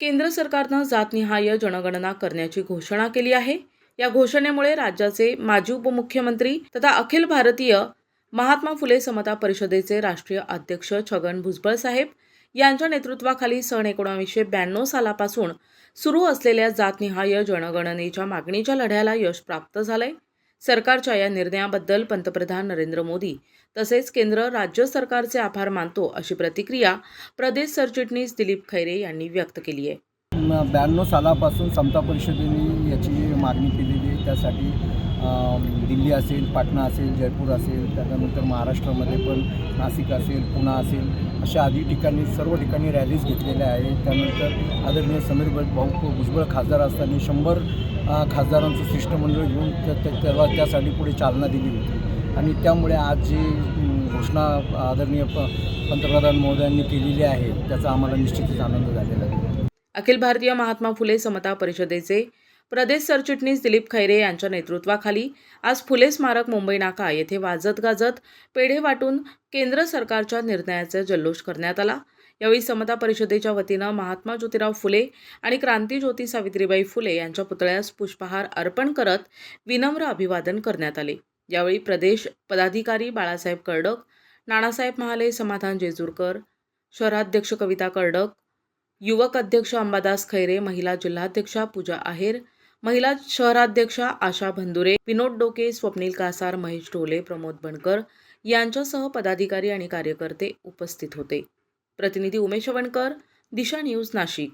केंद्र सरकारनं जातनिहाय जनगणना करण्याची घोषणा केली आहे. या घोषणेमुळे राज्याचे माजी उपमुख्यमंत्री तथा अखिल भारतीय महात्मा फुले समता परिषदेचे राष्ट्रीय अध्यक्ष छगन भुजबळ साहेब यांच्या नेतृत्वाखाली सन एकोणावीसशे ब्याण्णव सालापासून सुरू असलेल्या जातनिहाय जनगणनेच्या मागणीच्या लढ्याला यश प्राप्त झालंय. सरकारच्या या निर्णयाबद्दल पंतप्रधान नरेंद्र मोदी तसेच केंद्र राज्य सरकारचे आभार मानतो अशी प्रतिक्रिया प्रदेश सरचिटणीस दिलीप खैरे यांनी व्यक्त केली आहे. ब्याण्णव सालापासून समता परिषदेने याची मागणी केलेली आहे. त्यासाठी दिल्ली असेल पाटणा असेल जयपूर असेल त्याच्यानंतर महाराष्ट्रामध्ये पण नाशिक असेल पुणा असेल अशा आधी ठिकाणी सर्व ठिकाणी रॅलीज घेतलेल्या आहेत. त्यानंतर आदरणीय समीर भाऊ भुजबळ खासदार असताना शंभर खासदारांचं शिष्टमंडळ घेऊन तेव्हा त्यासाठी पुढे चालना दिली होती. आणि त्यामुळे आज जी घोषणा आदरणीय प पंतप्रधान महोदयांनी केलेली आहे त्याचा आम्हाला निश्चितच आनंद झालेला आहे. अखिल भारतीय महात्मा फुले समता परिषदेचे प्रदेश सरचिटणीस दिलीप खैरे यांच्या नेतृत्वाखाली आज फुले स्मारक मुंबई नाका येथे वाजत गाजत पेढे वाटून केंद्र सरकारच्या निर्णयाचा जल्लोष करण्यात आला. यावेळी समता परिषदेच्या वतीनं महात्मा ज्योतिराव फुले आणि क्रांतीज्योती सावित्रीबाई फुले यांच्या पुतळ्यास पुष्पहार अर्पण करत विनम्र अभिवादन करण्यात आले. यावेळी प्रदेश पदाधिकारी बाळासाहेब कर्डक नानासाहेब महाले समाधान जेजूरकर शहराध्यक्ष कविता कर्डक युवक अध्यक्ष अंबादास खैरे महिला जिल्हाध्यक्षा पूजा आहेर महिला शहराध्यक्षा आशा भंदुरे विनोद डोके स्वप्नील कासार महेश ढोले प्रमोद बनकर यांच्यासह पदाधिकारी आणि कार्यकर्ते उपस्थित होते. प्रतिनिधी उमेश वणकर दिशा न्यूज नाशिक.